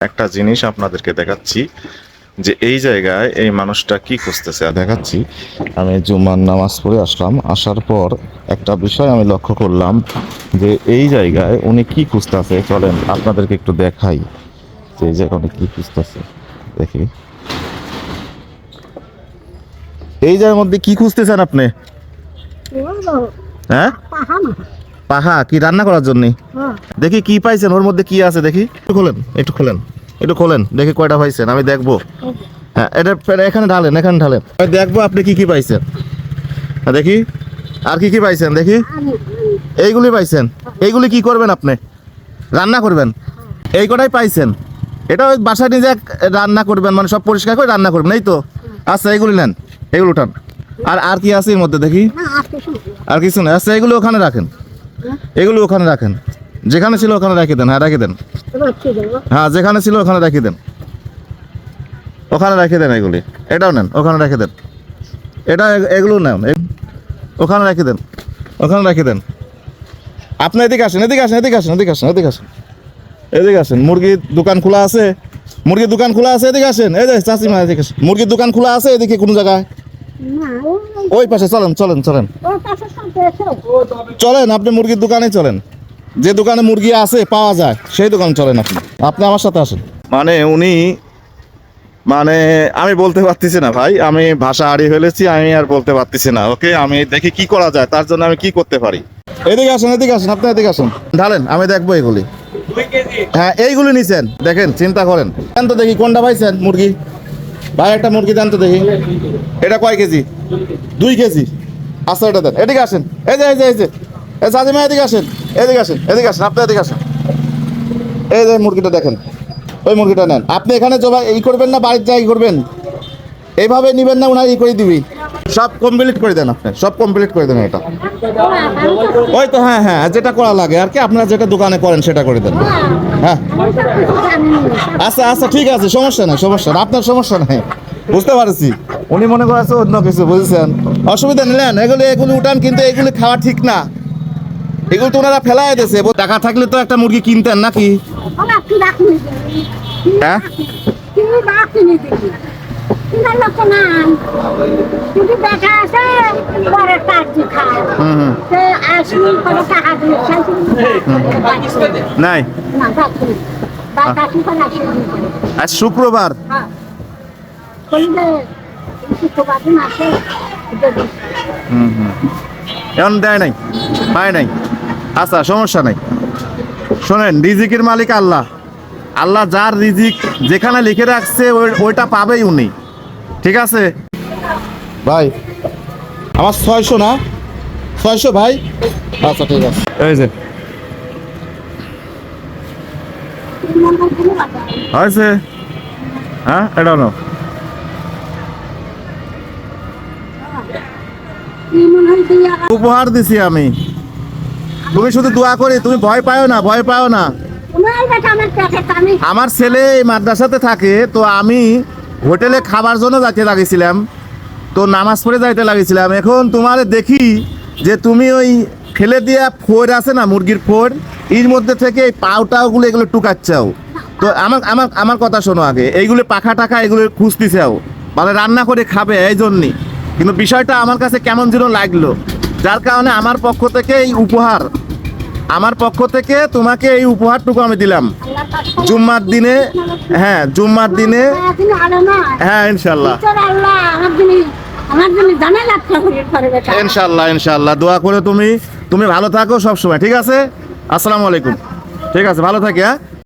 একটা জিনিস আপনাদেরকে দেখাচ্ছি যে এই জায়গায় এই মানুষটা কি খুঁজতেছে। দেখাচ্ছি আমি জুমার নামাজ পড়ে আসলাম আসার পর একটা বিষয় আমি লক্ষ্য করলাম যে এই জায়গায় উনি কি খুঁজতেছে চলেন আপনাদেরকে একটু দেখাই যে এই জায়গায় উনি কি খুঁজতেছে। দেখি। এই জায়গার মধ্যে কি খুঁজতেছেন আপনি? হ্যাঁ? পাহা কি রান্না করার জন্য? দেখি কি পাইছেন ওর মধ্যে কি আছে দেখি? একটু খোলেন একটু খোলেন একটু খোলেন দেখি কয়টা পাইছেন আমি দেখব। হ্যাঁ এটা এটা এখানে ঢালেন এখানে ঢালেন। আমি দেখব আপনি কি কি পাইছেন। হ্যাঁ, দেখি আর কি কি পাইছেন দেখি। এইগুলি পাইছেন এইগুলি কি করবেন আপনি? রান্না করবেন। এই কটাই পাইছেন। এটা ওই বাসায় নিজে রান্না করবেন মানে সব পরিষ্কার করে রান্না করবেন এই তো। আচ্ছা এইগুলি নেন এগুলো উঠান। আর আর কি আছে এর মধ্যে দেখি? আর কিছু না। আচ্ছা এগুলো ওখানে রাখেন। এগুলো ওখানে রাখেন। যেখানে ছিল ওখানে রেখে দেন হ্যাঁ রেখে দেন। হ্যাঁ যেখানে ছিল ওখানে রেখে দেন। ওখানে রেখে দেন এগুলি। এটাও নেন, ওখানে রেখে দেন। এটা এগুলো নেন ওখানে রেখে দেন, ওখানে রেখে দেন। আপনি এদিকে আসেন এদিকে আসেন এদিকে আসেন এদিকে আসেন এদিকে আসেন। এদিকে আসেন, মুরগির দোকান খোলা আছে। মুরগির দোকান খোলা আছে, এদিকে আসেন। এই যে চাষিমা এদিকে আসেন। মুরগির দোকান খোলা আছে, এদিকে কোন জায়গায়? ওই পাশে চলেন চলেন চলেন। চলেন আপনি মুরগির দোকানে চলেন। যে দোকানে মুরগি আছে পাওয়া যায়। সেই দোকানে চলেন আপনি। আপনি আমার সাথে আসেন। মানে উনি মানে আমি বলতে পারতেছি না ভাই। আমি ভাষা হারিয়ে ফেলেছি আমি আর বলতে পারতেছি না ওকে? আমি দেখি কি করা যায় তার জন্য আমি কি করতে পারি? এদিকে আসেন এদিকে আসেন আপনি এদিকে আসেন। ঢালেন আমি দেখব এগুলি। হ্যাঁ এইগুলি নিছেন। দেখেন চিন্তা করেন। তো দেখি কোনটা পাইছেন মুরগি? ভাই, একটা মুরগি দেন তো দেখি। এটা কয় কেজি? দুই কেজি। আচ্ছা এটা দেন। এদিকে আসেন। এই যে এই যে এই যে। এই সাজিমা, এদিকে আসেন। এদিকে আসেন এদিকে আসেন। আপনি এদিকে আসেন। এই যে মুরগিটা দেখেন। ওই মুরগিটা নেন। আপনি এখানে জবাই এই করবেন না, বাড়ির যাই করবেন? এইভাবে নেবেন না ওনার ই করে দিবি। সব কমপ্লিট করে দেন আপনি সব কমপ্লিট করে দেন এটা। ওই তো হ্যাঁ হ্যাঁ যেটা করা লাগে আর কি আপনারা যেটা দোকানে করেন সেটা করে দেন। হ্যাঁ। আচ্ছা আচ্ছা ঠিক আছে সমস্যা নাই সমস্যা নাই আপনার সমস্যা নাই বুঝতে পারছি। উনি মনে করেছে অন্য কিছু বুঝছেন? অসুবিধা নিলেন এগুলি এগুলি উঠান কিন্তু এগুলি খাওয়া ঠিক না। এগুলো তো ওনারা ফেলাই দিয়েছে টাকা থাকলে তো একটা মুরগি কিনতেন নাকি? হ্যাঁ? কিন্তু দেখা আছে পরে খায়। হুম হুম। সে আসলে কোনো টাকা দিয়ে নাই। আসলে আজ শুক্রবার? হ্যাঁ। এখন দেয় নাই? পায় নাই? আচ্ছা সমস্যা নাই। শোনেন রিজিকের মালিক আল্লাহ। আল্লাহ যার রিজিক যেখানে লিখে রাখছে ওই- ওইটা পাবেই উনি। ঠিক আছে? ভাই আমার ছয়শো না? ছয়শো ভাই? আচ্ছা ঠিক আছে। এই যে। হয়েছে? হ্যাঁ এটা দিয়া উপহার দিছি আমি। তুমি শুধু দোয়া করি তুমি ভয় পাও না ভয় পাও না। আমার আমার ছেলে এই মাদ্রাসাতে থাকে তো আমি হোটেলে খাবার জন্য যাইতে লাগিয়েছিলাম তো নামাজ পড়ে যাইতে লাগিয়েছিলাম এখন তোমার দেখি যে তুমি ওই ফেলে দিয়া ফোর আছে না, মুরগির ফোর এর মধ্যে থেকে এই পাউটাগুলো এগুলো টুকাচ্ছাও। তো আমার আমার আমার কথা শোনো আগে, এইগুলো পাখা টাকা এগুলো খুঁজতেছাও বলে রান্না করে খাবে এই জন্যই কিন্তু বিষয়টা আমার কাছে কেমন যেন লাগল, যার কারণে আমার পক্ষ থেকে এই উপহার, আমার পক্ষ থেকে তোমাকে এই উপহারটুকু আমি দিলাম। জুম্মার দিনে হ্যাঁ জুম্মার দিনে হ্যাঁ ইনশাল্লাহ। ইনশাল্লাহ ইনশাল্লাহ। দোয়া করে তুমি তুমি ভালো থাকো সবসময়, ঠিক আছে? আসসালামু আলাইকুম। ঠিক আছে, ভালো থাকি হ্যাঁ?